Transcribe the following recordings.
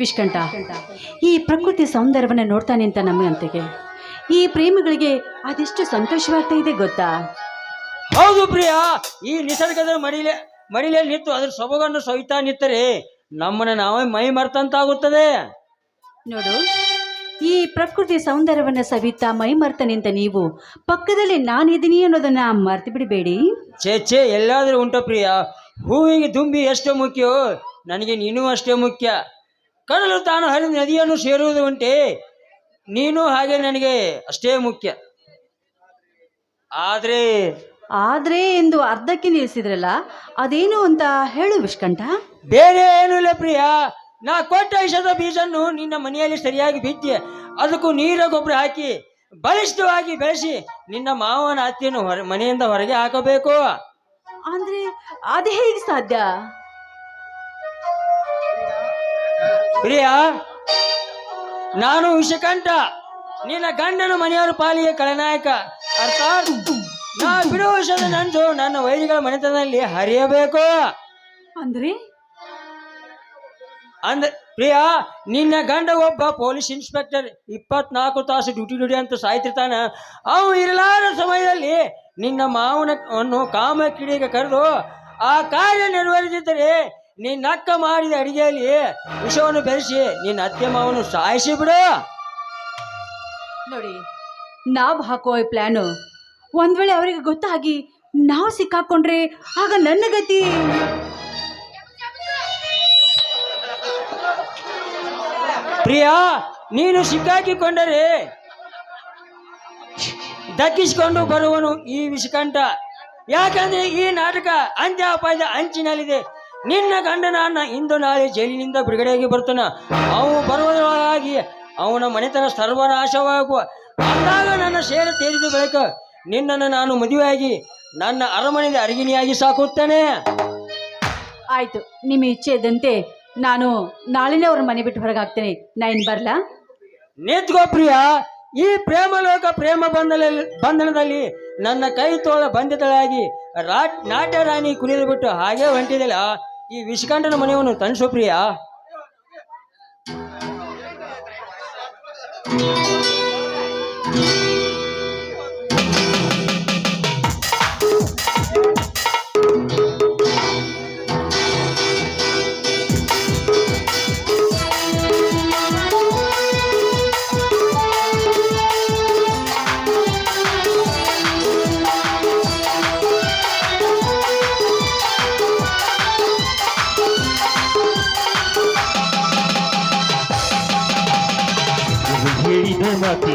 ವಿಷ್ಕಂಠ ಈ ಪ್ರಕೃತಿ ಸೌಂದರ್ಯವನ್ನು ನೋಡ್ತಾ ನಿಂತ ನಮಗಂತೆಗೆ ಈ ಪ್ರೇಮಿಗಳಿಗೆ ಅದೆಷ್ಟು ಸಂತೋಷವಾಗ್ತಾ ಇದೆ ಗೊತ್ತಾ? ಹೌದು ಪ್ರಿಯ ಈ ನಿಸರ್ಗದ ಮಡಿಲೆ ಮಡಿಲೆ ನಿಂತು ಅದ್ರ ಸೊಬಗನ್ನು ಸವಿತಾ ನಿಂತರೆ ನಮ್ಮನ್ನ ನಾವೇ ಮೈ ಮರ್ತಂತಾಗುತ್ತದೆ. ನೋಡು ಈ ಪ್ರಕೃತಿ ಸೌಂದರ್ಯವನ್ನು ಸವಿತಾ ಮೈ ಮರ್ತ ನಿಂತ ನೀವು ಪಕ್ಕದಲ್ಲಿ ನಾನಿದ್ದೀನಿ ಅನ್ನೋದನ್ನ ಮರ್ತು ಬಿಡಬೇಡಿ. ಛೇ ಛೇ ಎಲ್ಲಾದರೂ ಉಂಟ ಪ್ರಿಯ. ಹೂವಿಗೆ ದುಂಬಿ ಎಷ್ಟು ಮುಖ್ಯವೋ ನನಗೆ ನೀನು ಅಷ್ಟೇ ಮುಖ್ಯ. ಕಡಲು ತಾನು ಹರಿದ ನದಿಯನ್ನು ಸೇರುವುದು ಉಂಟೆ ನೀನು ಹಾಗೆ ನನಗೆ ಅಷ್ಟೇ ಮುಖ್ಯ. ಆದರೆ ಆದ್ರೆ ಎಂದು ಅರ್ಧಕ್ಕೆ ನಿಲ್ಲಿಸಿದ್ರಲ್ಲ ಅದೇನು ಅಂತ ಹೇಳು ವಿಷ್ಕಂಠ. ಬೇರೆ ಏನು ಇಲ್ಲ ಪ್ರಿಯ. ನಾ ಕೊಟ್ಟ ಐಷದ ಬೀಜನ್ನು ನಿನ್ನ ಮನೆಯಲ್ಲಿ ಸರಿಯಾಗಿ ಬಿತ್ತಿ ಅದಕ್ಕೂ ನೀರ ಗೊಬ್ಬರ ಹಾಕಿ ಬಲಿಷ್ಠವಾಗಿ ಬೆಳೆಸಿ ನಿನ್ನ ಮಾವನ ಅತ್ತೆಯನ್ನು ಹೊರ ಮನೆಯಿಂದ ಹೊರಗೆ ಹಾಕಬೇಕು. ಅಂದ್ರೆ ಅದು ಹೇಗೆ ಸಾಧ್ಯ? ಪ್ರಿಯ ನಾನು ವಿಷಕಂಠ ನಿನ್ನ ಗಂಡನ ಮನೆಯವರು ಪಾಲಿಗೆ ಕಳನಾಯಕ ಅರ್ಥಾತ್ ನಾ ಬಿಡುವ ವಿಷದ ನಂಟು ನನ್ನ ವೈರಿಗಳ ಮನೆತನದಲ್ಲಿ ಹರಿಯಬೇಕು. ಅಂದ್ರೆ? ಅಂದ ಪ್ರಿಯ ನಿನ್ನ ಗಂಡ ಒಬ್ಬ ಪೊಲೀಸ್ ಇನ್ಸ್ಪೆಕ್ಟರ್ ಇಪ್ಪತ್ನಾಲ್ಕು ತಾಸು ಡ್ಯೂಟಿ ಡ್ಯೂಟಿ ಅಂತ ಸಾಯ್ತಿರ್ತಾನ. ಅವು ಇರಲಾರ ಸಮಯದಲ್ಲಿ ನಿನ್ನ ಮಾವನವನ್ನು ಕಾಮ ಕಿಡಿಗೆ ಕರೆದು ಆ ಕಾರ್ಯ ನೆರವೇರಿಸಿದ್ದರೆ ನಿನ್ನ ಅಕ್ಕ ಮಾಡಿದ ಅಡಿಗೆಯಲ್ಲಿ ವಿಷವನ್ನು ಬೆರೆಸಿ ನಿನ್ನ ಅತ್ತೆ ಮಾವನು ಸಾಯಿಸಿ ಬಿಡು. ನೋಡಿ ನಾವು ಹಾಕೋ ಈ ಪ್ಲ್ಯಾನು ಒಂದ್ ವೇಳೆ ಅವರಿಗೆ ಗೊತ್ತಾಗಿ ನಾವು ಸಿಕ್ಕಾಕೊಂಡ್ರೆ ಆಗ ನನ್ನ ಗತಿ. ಪ್ರಿಯಾ ನೀನು ಸಿಕ್ಕಾಕಿಕೊಂಡರೆ ದಕ್ಕಿಸಿಕೊಂಡು ಬರುವನು ಈ ವಿಷಕಂಠ. ಯಾಕಂದ್ರೆ ಈ ನಾಟಕ ಅಂತ್ಯ ಅಪಾಯದ ಅಂಚಿನಲ್ಲಿದೆ. ನಿನ್ನ ಗಂಡನನ್ನ ಇಂದು ನಾಳೆ ಜೈಲಿನಿಂದ ಬಿಡುಗಡೆಯಾಗಿ ಬರ್ತಾನ ಅವನು ಬರುವುದರೊಳಗಾಗಿ ಅವನ ಮನೆತನ ಸರ್ವನಾಶವಾಗುವ. ಅಂದಾಗ ನನ್ನ ಸೇರ ತೇರಿದ ಬಳಿಕ ನಿನ್ನನ್ನು ನಾನು ಮದುವೆಯಾಗಿ ನನ್ನ ಅರಮನೆಗೆ ಅರಿಗಿಣಿಯಾಗಿ ಸಾಕುತ್ತೇನೆ. ಆಯ್ತು ನಿಮ್ಮ ಇಚ್ಛೆ ಇದ್ದಂತೆ ನಾನು ನಾಳೆನೇ ಅವ್ರ ಮನೆ ಬಿಟ್ಟು ಹೊರಗಾಗ್ತೇನೆ. ನಾ ಇನ್ ಬರಲಾ? ನಿಂತ್ಕೋ ಪ್ರಿಯ ಈ ಪ್ರೇಮಲೋಕ ಪ್ರೇಮ ಬಂಧನ ಬಂಧನದಲ್ಲಿ ನನ್ನ ಕೈ ತೋಳ ಬಂಧಿತಳಾಗಿ ರಾಟ್ ನಾಟ್ಯ ರಾಣಿ ಕುಣಿದು ಬಿಟ್ಟು ಹಾಗೆ ಹೊಂಟಿದೆಲ್ಲ ಈ ವಿಶ್ಕಾಂಡನ ಮನೆಯವನು ತಣಸುಪ್ರಿಯ ಪ್ರಿಯ ಹೇಳಿದ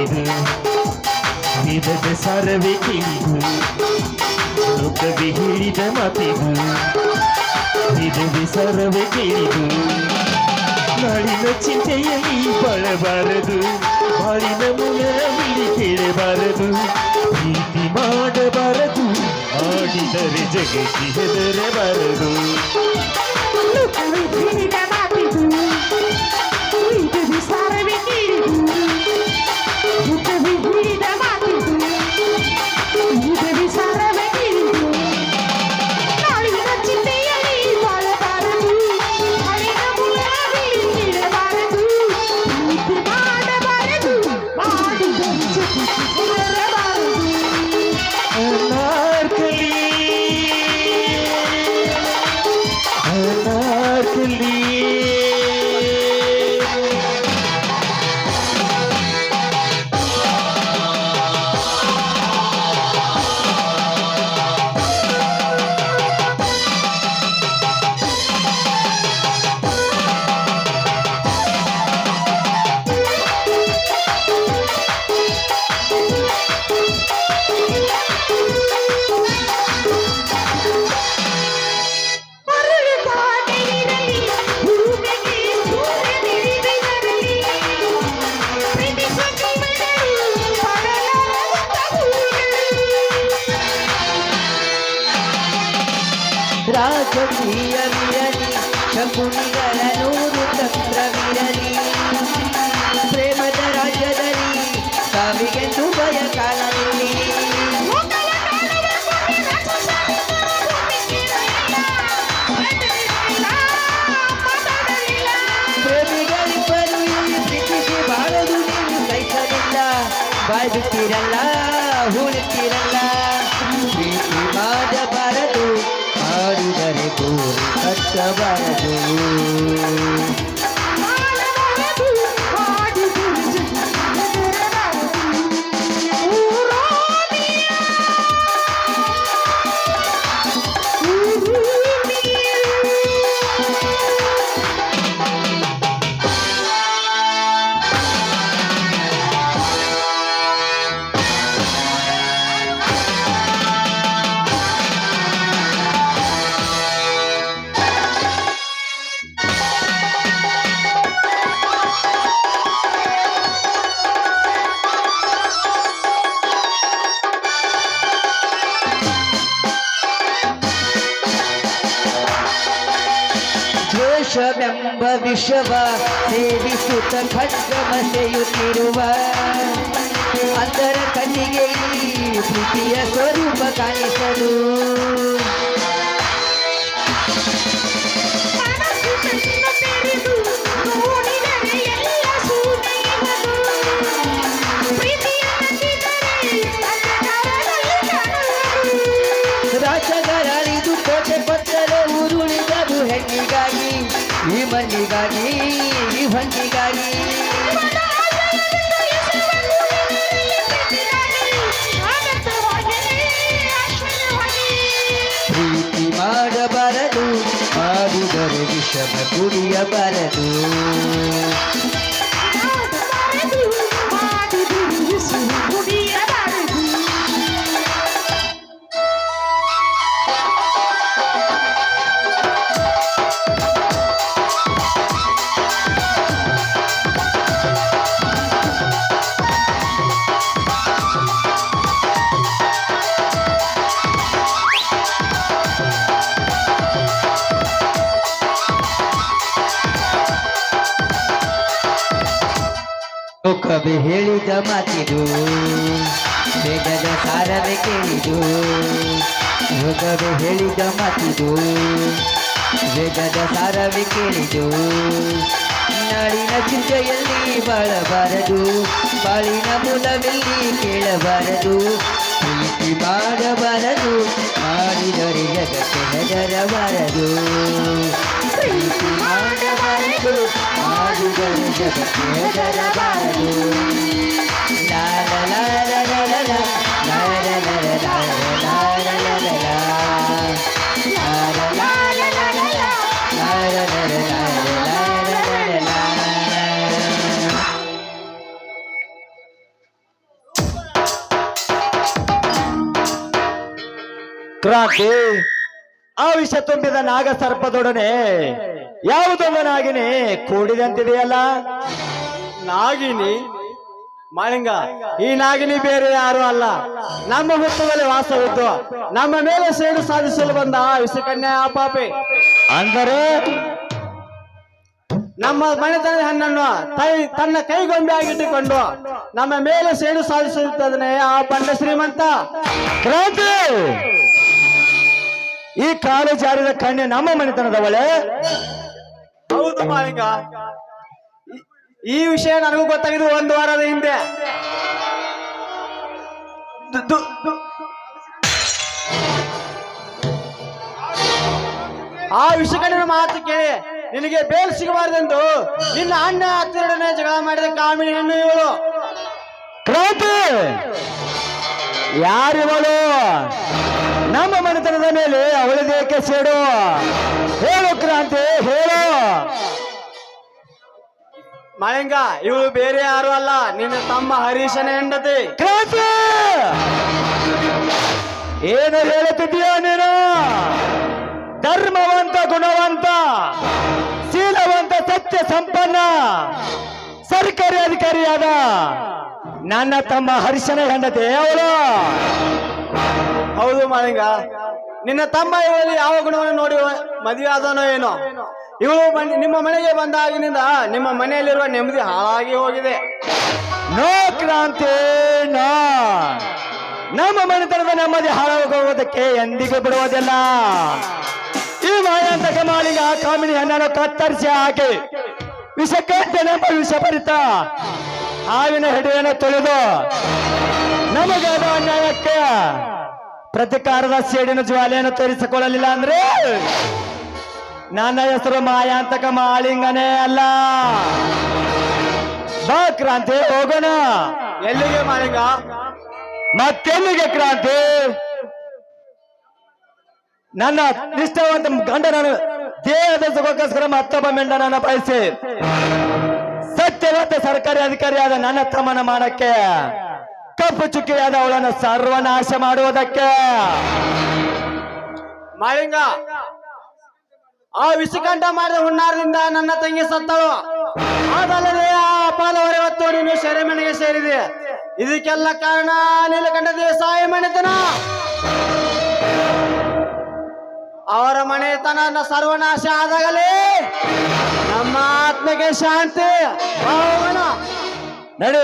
ಮಾತಿದು ವೇದದ ಸಾರವೇ ಕೇಳಿದು ಲೋಕವೇ ಹೇಳಿದ ಮಾತಿದು ವೇದದ ಸಾರವೇ ಕೇಳಿದು ನಾಳಿನ ಚಿಂತೆಯಲ್ಲಿ ಬಾಳಬಾರದು ಬಾಳಿನ ಮೂಲ ಬಿಡಿ ಕೇಳಬಾರದು ಪ್ರೀತಿ ಮಾಡಬಾರದು ಆಡಿದರೆ ಜಗತ್ತಿ ಹೆದರಬಾರದು ಅನಾರ್ಕಲಿ ಶುದ್ಧಿಯವಿರಲಿ ಶಕುನಿಗಳ ನೂರು ತಂತ್ರವಿರಲಿ ಪ್ರೇಮದ ರಾಜ್ಯದಲ್ಲಿ ಸಾವಿಗೆಂದು ಭಯ ಕಾಲದಲ್ಲಿ. ಪ್ರೇಮಿಗಳಿಬ್ಬರು ಇಲ್ಲಿ ಹೂಳಿ ವಿಷವ ಸೇವಿಸುತ್ತ ಖಡ್ಗಮಸೆಯುತ್ತಿರುವ ಅದರ ಕಣ್ಣಿಗೆ ಪ್ರೀತಿಯ ಸ್ವರೂಪ ಕಾಣಿಸಲು. भंडी गाड़ी ये भंडी गाड़ी ಪ್ರೀತಿ ಮಾಡಬಾರದು ಆಗುವುದರ ವಿಷಮ ಕುಡಿಯಬಾರದು ಕವಿ ಹೇಳಿದ ಮಾತಿದು. ವೇದದ ಸಾರವೇ ಕೇಳಿದು. ಯೋಗವು ಹೇಳಿದ ಮಾತಿದು. ವೇದದ ಸಾರವೇ ಕೇಳಿದು. ನಾಳಿನ ಚಿಂತೆಯಲ್ಲಿ ಬಾಳಬಾರದು. ಬಾಳಿನ ಮೂಲವೆಲ್ಲಿ ಕೇಳಬಾರದು. ಪ್ರೀತಿ ಮಾಡಬಾರದು ಮಾಡಿದರೆ ಜಗಕ್ಕೆ ಹೆದರಬಾರದು. ಪ್ರೀತಿ ಮಾಡಬಾರದು क्रांति। ಆ ವಿಷ ತುಂಬಿದ ನಾಗ ಸರ್ಪದೊಡನೆ ಯಾವುದೊಂದು ನಾಗಿನಿ ಕೂಡಿದಂತಿದೆಯಲ್ಲ? ನಾಗಿನಿ. ಮಾಳಿಂಗ ಈ ನಾಗಿನಿ ಬೇರೆ ಯಾರು ಅಲ್ಲ. ನಮ್ಮ ಹುತ್ತದಲ್ಲಿ ವಾಸವಿದ್ದು ನಮ್ಮ ಮೇಲೆ ಸೇಡು ಸಾಧಿಸಲು ಬಂದ ವಿಷಕನ್ಯಾ ಆ ಪಾಪೆ. ಅಂದರೆ? ನಮ್ಮ ಮನೆತನದ ಹಣ್ಣನ್ನು ತೈ ತನ್ನ ಕೈಗೊಂಬೆ ಆಗಿಟ್ಟುಕೊಂಡು ನಮ್ಮ ಮೇಲೆ ಸೇಡು ಸಾಧಿಸುತ್ತದೆ ಆ ಬಂಡ ಶ್ರೀಮಂತ. ಕ್ರಾಂತಿ! ಈ ಕಾಲು ಜಾರಿದ ಕಣ್ಣೆ ನಮ್ಮ ಮನೆತನದವಳೆ? ಹೌದು ಮಾಲಿಂಗ ಈ- ವಿಷಯ ನನಗೂ ಗೊತ್ತಾಗಿದ್ದು ಒಂದು ವಾರದ ಹಿಂದೆ. ಆ ವಿಷಕಣ್ಣಿನ ಮಾತು ಕೇಳಿ ನಿನಗೆ ಬೇಲ್ ಸಿಗಬಾರ್ದೆಂದು ನಿನ್ನ ಅಣ್ಣ ಹತ್ತಿರಡನೆ ಜಗಳ ಮಾಡಿದ ಕಾಮಿಡಿ ಹೆಣ್ಣು ಇವಳು. ಕ್ರಾಂತಿ! ಯಾರಿವಳು? ನಮ್ಮ ಮನೆತನದ ಮೇಲೆ ಅವಳದೇಕೆ ಸೇಡು? ಹೇಳು ಕ್ರಾಂತಿ ಹೇಳು. ಮಳೆಂಗ ಇವಳು ಬೇರೆ ಯಾರು ಅಲ್ಲ ನಿನ್ನ ತಮ್ಮ ಹರೀಶನ ಹೆಂಡತಿ. ಕ್ರಾಂತಿ! ಏನು ಹೇಳುತ್ತಿದ್ದೀಯ ನೀನು? ಧರ್ಮವಂತ ಗುಣವಂತ ಶೀಲವಂತ ಸತ್ಯ ಸಂಪನ್ನ ಸರ್ಕಾರಿ ಅಧಿಕಾರಿಯಾದ ನನ್ನ ತಮ್ಮ ಹರಿಶನ ಹೆಂಡತಿ ಅವಳು. ಹೌದು ಮಾಲಿಂಗ ನಿನ್ನ ತಮ್ಮ ಇವರಲ್ಲಿ ಯಾವ ಗುಣವನ್ನು ನೋಡಿ ಮದುವೆ ಆದನೋ ಏನೋ? ಇವಳು ನಿಮ್ಮ ಮನೆಗೆ ಬಂದಾಗಿನಿಂದ ನಿಮ್ಮ ಮನೆಯಲ್ಲಿರುವ ನೆಮ್ಮದಿ ಹಾಳಾಗಿ ಹೋಗಿದೆ. ನೋ ಕ್ರಾಂತಿ ನಮ್ಮ ಮನೆತನದ ನೆಮ್ಮದಿ ಹಾಳಾಗೋದಕ್ಕೆ ಎಂದಿಗೂ ಬಿಡುವುದಿಲ್ಲ. ಈ ಮಾಯಾಂತಕ ಮಾಲಿಂಗ ಕಾಮಿನಿ ಹಣ್ಣನ್ನು ಕತ್ತರಿಸಿ ಹಾಕಿ ವಿಷಕಂಠನೆಂಬ ವಿಷಭರಿತ ಹಾವಿನ ಹಿಡಿಯನ್ನು ತೊಳೆದು ನಮಗಾದ ಅನ್ಯಾಯಕ್ಕೆ ಪ್ರತಿಕಾರದ ಸೇಡಿನ ಜ್ವಾಲೆಯನ್ನು ತೋರಿಸಿಕೊಳ್ಳಲಿಲ್ಲ ಅಂದ್ರೆ ನನ್ನ ಹೆಸರು ಮಾಯಾಂತಕ ಮಾಳಿಂಗನೇ ಅಲ್ಲ. ಬಾ ಕ್ರಾಂತಿ ಹೋಗೋಣ. ಎಲ್ಲಿಗೆ ಮಾಳಿಂಗ ಮತ್ತೆಲ್ಲಿಗೆ ಕ್ರಾಂತಿ? ನನ್ನ ಇಷ್ಟವಂತ ಗಂಡ ನಾನು ದೇಹದ ಸುಖಕ್ಕೋಸ್ಕರ ಮತ್ತೊಬ್ಬ ಮೆಂಡನನ್ನು ಬಯಸಿ ಸತ್ಯವಂತ ಸರ್ಕಾರಿ ಅಧಿಕಾರಿಯಾದ ನನ್ನ ತಮ್ಮನ ಮಾಡಕ್ಕೆ ಕಪ್ಪು ಚುಕ್ಕಿಯಾದ ಅವಳನ್ನು ಸರ್ವನಾಶ ಮಾಡುವುದಕ್ಕೆ. ಮಾಳಿಂಗ ಆ ವಿಷಕಂಠ ಮಾಡಿದ ಹುನ್ನಾರದಿಂದ ನನ್ನ ತಂಗಿ ಸತ್ತಳು. ಅದಲ್ಲದೆ ಆ ಅಪಾಲ ಹೊತ್ತು ನೀನು ಶೆರೆಮನೆಗೆ ಸೇರಿದೆ. ಇದಕ್ಕೆಲ್ಲ ಕಾರಣ ನೀಲಕಂಠ ದೇಸಾಯ ಮನೆತನ. ಅವರ ಮನೆತನ ಸರ್ವನಾಶ ಆದಾಗಲೇ ನಮ್ಮ ಆತ್ಮಕ್ಕೆ ಶಾಂತಿ. ನಡಿ